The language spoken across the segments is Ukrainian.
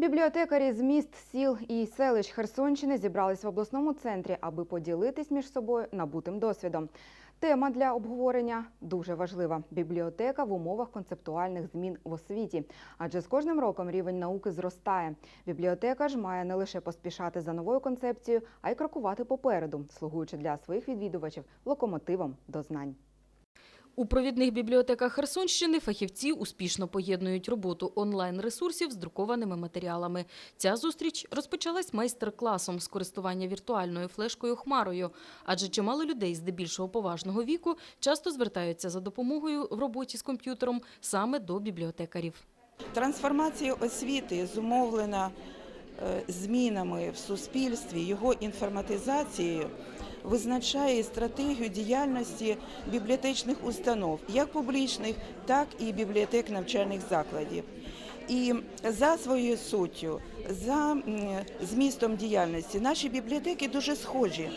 Бібліотекарі з міст, сіл і селищ Херсонщини зібрались в обласному центрі, аби поділитись між собою набутим досвідом. Тема для обговорення дуже важлива: бібліотека в умовах концептуальних змін в освіті. Адже з кожним роком рівень науки зростає. Бібліотека ж має не лише поспішати за новою концепцією, а й крокувати попереду, слугуючи для своїх відвідувачів локомотивом до знань. У провідних бібліотеках Херсонщини фахівці успішно поєднують роботу онлайн-ресурсів з друкованими матеріалами. Ця зустріч розпочалась майстер-класом з користування віртуальною флешкою Хмарою, адже чимало людей здебільшого поважного віку часто звертаються за допомогою в роботі з комп'ютером саме до бібліотекарів. Трансформація освіти зумовлена е, змінами в суспільстві, його інформатизацією, визначає стратегію діяльності бібліотечних установ, як публічних, так і бібліотек навчальних закладів. І за своєю суттю, за змістом діяльності, наші бібліотеки дуже схожі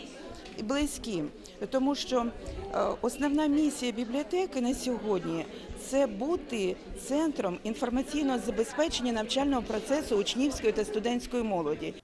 і близькі, тому що е, основна місія бібліотеки на сьогодні це бути центром інформаційного забезпечення навчального процесу учнівської та студентської молоді.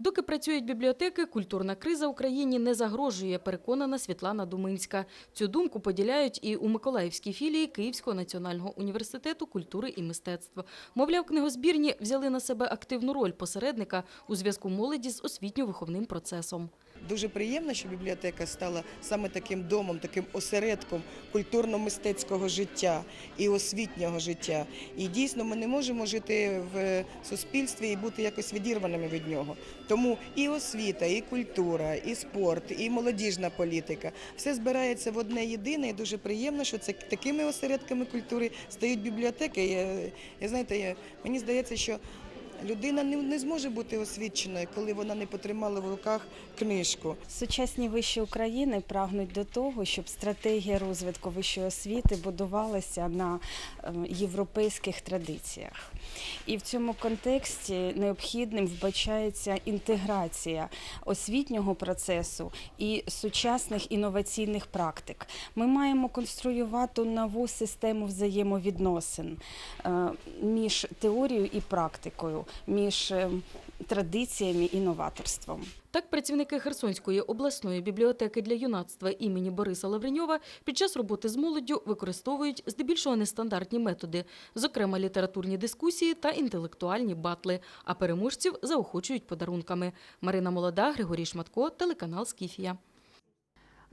Доки працюють бібліотеки, культурна криза Україні не загрожує, переконана Світлана Думинська. Цю думку поділяють і у Миколаївській філії Київського національного університету культури і мистецтв. Мовляв, книгозбірні взяли на себе активну роль посередника у зв'язку молоді з освітньо-виховним процесом. Дуже приємно, що бібліотека стала саме таким домом, таким осередком культурно-мистецького життя і освітнього життя. І дійсно ми не можемо жити в суспільстві і бути якось відірваними від нього. Тому і освіта, і культура, і спорт, і молодіжна політика все збирається в одне єдине. І дуже приємно, що це такими осередками культури стають бібліотеки. Я, я знаєте, я, мені здається, що людина не, зможе бути освіченою, коли вона не потримала в руках книжку. Сучасні виші України прагнуть до того, щоб стратегія розвитку вищої освіти будувалася на е, європейських традиціях. І в цьому контексті необхідним вбачається інтеграція освітнього процесу і сучасних інноваційних практик. Ми маємо конструювати нову систему взаємовідносин е, між теорією і практикою, між е, традиціями і новаторством. Так, працівники Херсонської обласної бібліотеки для юнацтва імені Бориса Лавреньова під час роботи з молоддю використовують здебільшого нестандартні методи, зокрема літературні дискусії та інтелектуальні батли, а переможців заохочують подарунками. Марина Молода, Григорій Шматко, телеканал Скіфія.